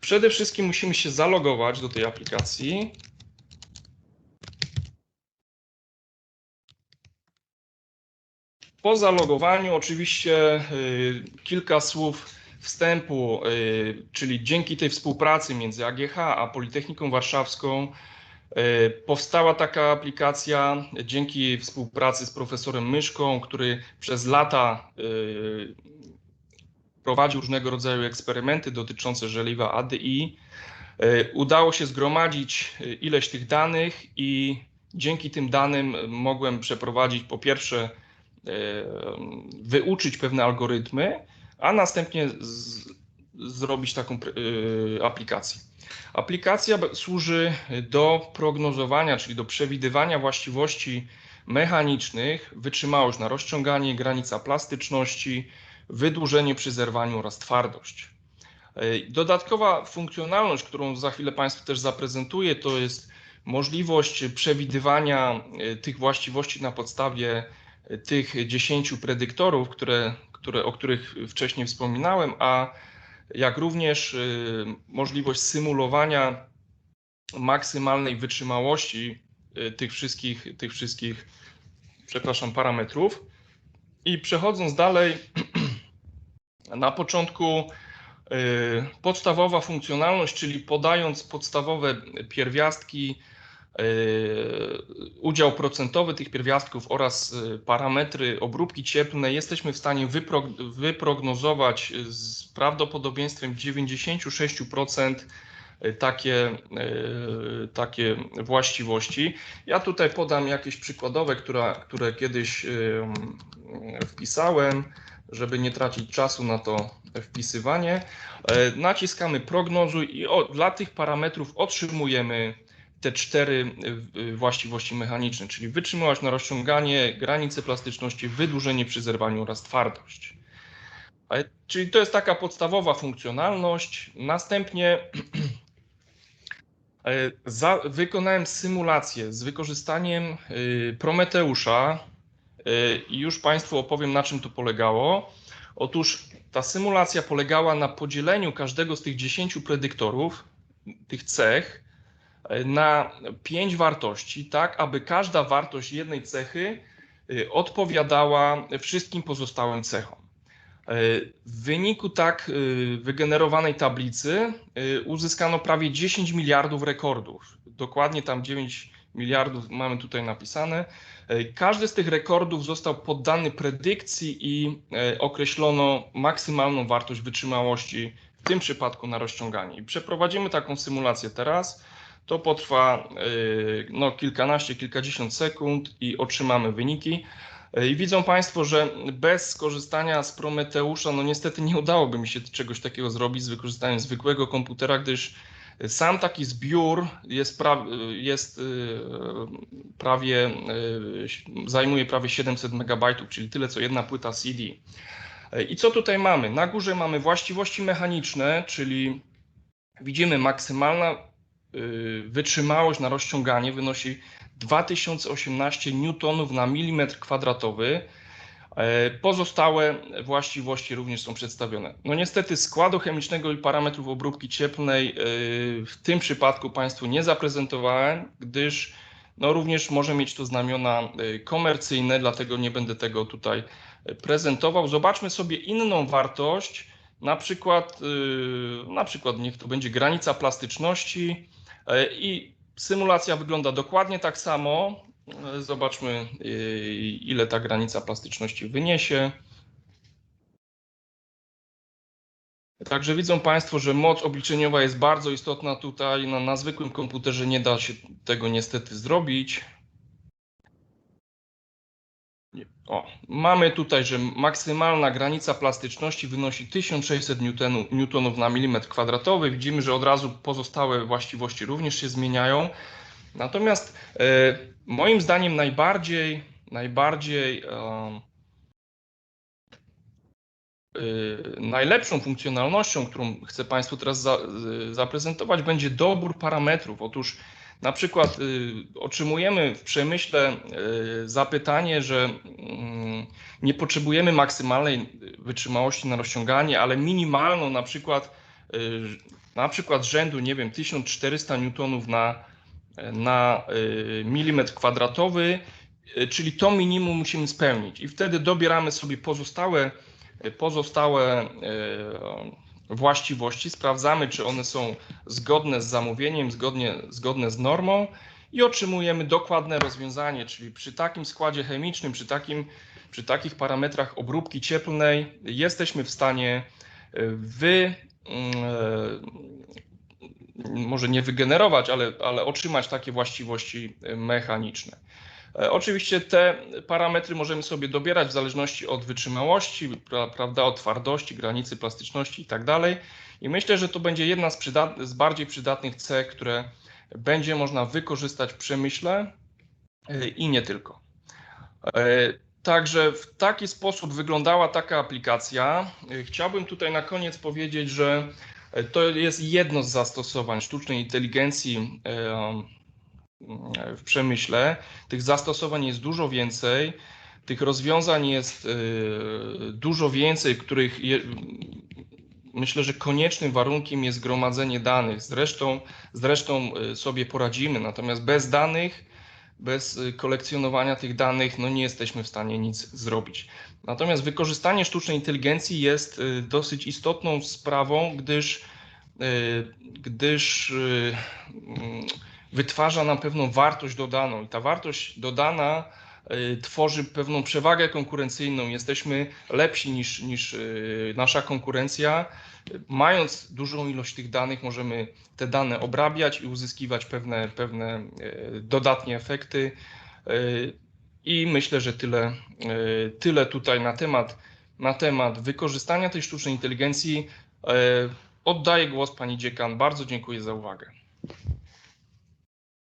Przede wszystkim musimy się zalogować do tej aplikacji. Po zalogowaniu oczywiście y, kilka słów wstępu, y, czyli dzięki tej współpracy między AGH a Politechniką Warszawską y, powstała taka aplikacja dzięki współpracy z profesorem Myszką, który przez lata prowadził różnego rodzaju eksperymenty dotyczące żeliwa ADI. Y, Udało się zgromadzić y, ileś tych danych i dzięki tym danym mogłem przeprowadzić po pierwsze y, wyuczyć pewne algorytmy, a następnie z, zrobić taką aplikację. Aplikacja służy do prognozowania, czyli do przewidywania właściwości mechanicznych, wytrzymałość na rozciąganie, granica plastyczności, wydłużenie przy zerwaniu oraz twardość. Y, Dodatkowa funkcjonalność, którą za chwilę Państwu też zaprezentuję, to jest możliwość przewidywania y, tych właściwości na podstawie y, tych 10 predyktorów, które, które, o których wcześniej wspominałem, a jak również możliwość symulowania maksymalnej wytrzymałości tych wszystkich, tych wszystkich, przepraszam, parametrów. I przechodząc dalej, na początku y, podstawowa funkcjonalność, czyli podając podstawowe pierwiastki, y, udział procentowy tych pierwiastków oraz y, parametry obróbki cieplnej, jesteśmy w stanie wypro, wyprognozować z prawdopodobieństwem 96% takie, takie właściwości. Ja tutaj podam jakieś przykładowe, które kiedyś wpisałem, żeby nie tracić czasu na to wpisywanie. E, Naciskamy prognozuj i o, dla tych parametrów otrzymujemy te cztery y, właściwości mechaniczne, czyli wytrzymałość na rozciąganie, granice plastyczności, wydłużenie przy zerwaniu oraz twardość. E, Czyli to jest taka podstawowa funkcjonalność. Następnie e, za, wykonałem symulację z wykorzystaniem Prometeusza i już Państwu opowiem, na czym to polegało. Otóż ta symulacja polegała na podzieleniu każdego z tych 10 predyktorów, tych cech, e, na pięć wartości, tak aby każda wartość jednej cechy y, odpowiadała wszystkim pozostałym cechom. E, W wyniku tak wygenerowanej tablicy uzyskano prawie 10 miliardów rekordów. Dokładnie tam 9 miliardów mamy tutaj napisane. E, Każdy z tych rekordów został poddany predykcji i e, określono maksymalną wartość wytrzymałości, w tym przypadku na rozciąganie. I przeprowadzimy taką symulację teraz. To potrwa e, no, kilkanaście, kilkadziesiąt sekund i otrzymamy wyniki. I widzą Państwo, że bez skorzystania z Prometeusza, no niestety nie udałoby mi się czegoś takiego zrobić z wykorzystaniem zwykłego komputera, gdyż sam taki zbiór jest, pra, jest y, prawie, y, zajmuje prawie 700 MB, czyli tyle co jedna płyta CD. I co tutaj mamy? Na górze mamy właściwości mechaniczne, czyli widzimy maksymalna y, wytrzymałość na rozciąganie wynosi 2018 newtonów na milimetr kwadratowy. E, Pozostałe właściwości również są przedstawione. No niestety składu chemicznego i parametrów obróbki cieplnej e, w tym przypadku Państwu nie zaprezentowałem, gdyż no również może mieć to znamiona e, komercyjne, dlatego nie będę tego tutaj prezentował. Zobaczmy sobie inną wartość, na przykład, na przykład niech to będzie granica plastyczności i symulacja wygląda dokładnie tak samo. Zobaczmy, y, ile ta granica plastyczności wyniesie. Także widzą Państwo, że moc obliczeniowa jest bardzo istotna tutaj. No, na zwykłym komputerze nie da się tego niestety zrobić. O, mamy tutaj, że maksymalna granica plastyczności wynosi 1600 newtonu- newtonów na milimetr kwadratowy. Widzimy, że od razu pozostałe właściwości również się zmieniają. Natomiast e, moim zdaniem najbardziej, najbardziej e, najlepszą funkcjonalnością, którą chcę Państwu teraz e, zaprezentować, będzie dobór parametrów. Otóż na przykład otrzymujemy w przemyśle zapytanie, że mm, nie potrzebujemy maksymalnej wytrzymałości na rozciąganie, ale minimalną na przykład na przykład rzędu, nie wiem, 1400 newtonów na, na y, milimetr kwadratowy, y, czyli to minimum musimy spełnić. I wtedy dobieramy sobie pozostałe, pozostałe y, właściwości, sprawdzamy, czy one są zgodne z zamówieniem, zgodnie, zgodne z normą i otrzymujemy dokładne rozwiązanie, czyli przy takim składzie chemicznym, przy, takim, przy takich parametrach obróbki cieplnej jesteśmy w stanie wy, może nie wygenerować, ale, ale otrzymać takie właściwości mechaniczne. E, Oczywiście te parametry możemy sobie dobierać w zależności od wytrzymałości, pra- prawda, od twardości, granicy plastyczności i tak dalej. I myślę, że to będzie jedna z, z bardziej przydatnych cech, które będzie można wykorzystać w przemyśle e, i nie tylko. E, Także w taki sposób wyglądała taka aplikacja. E, Chciałbym tutaj na koniec powiedzieć, że e, to jest jedno z zastosowań sztucznej inteligencji e, w przemyśle. Tych zastosowań jest dużo więcej. Tych rozwiązań jest e, dużo więcej, których je, myślę, że koniecznym warunkiem jest gromadzenie danych. Zresztą, zresztą e, sobie poradzimy, natomiast bez danych, bez e, kolekcjonowania tych danych, no nie jesteśmy w stanie nic zrobić. Natomiast wykorzystanie sztucznej inteligencji jest e, dosyć istotną sprawą, gdyż, e, gdyż mm, wytwarza nam pewną wartość dodaną i ta wartość dodana y, tworzy pewną przewagę konkurencyjną. Jesteśmy lepsi niż, niż y, nasza konkurencja. Mając dużą ilość tych danych, możemy te dane obrabiać i uzyskiwać pewne, pewne y, dodatnie efekty. Y, I myślę, że tyle, y, tyle tutaj na temat, na temat wykorzystania tej sztucznej inteligencji. Y, Oddaję głos pani dziekan. Bardzo dziękuję za uwagę.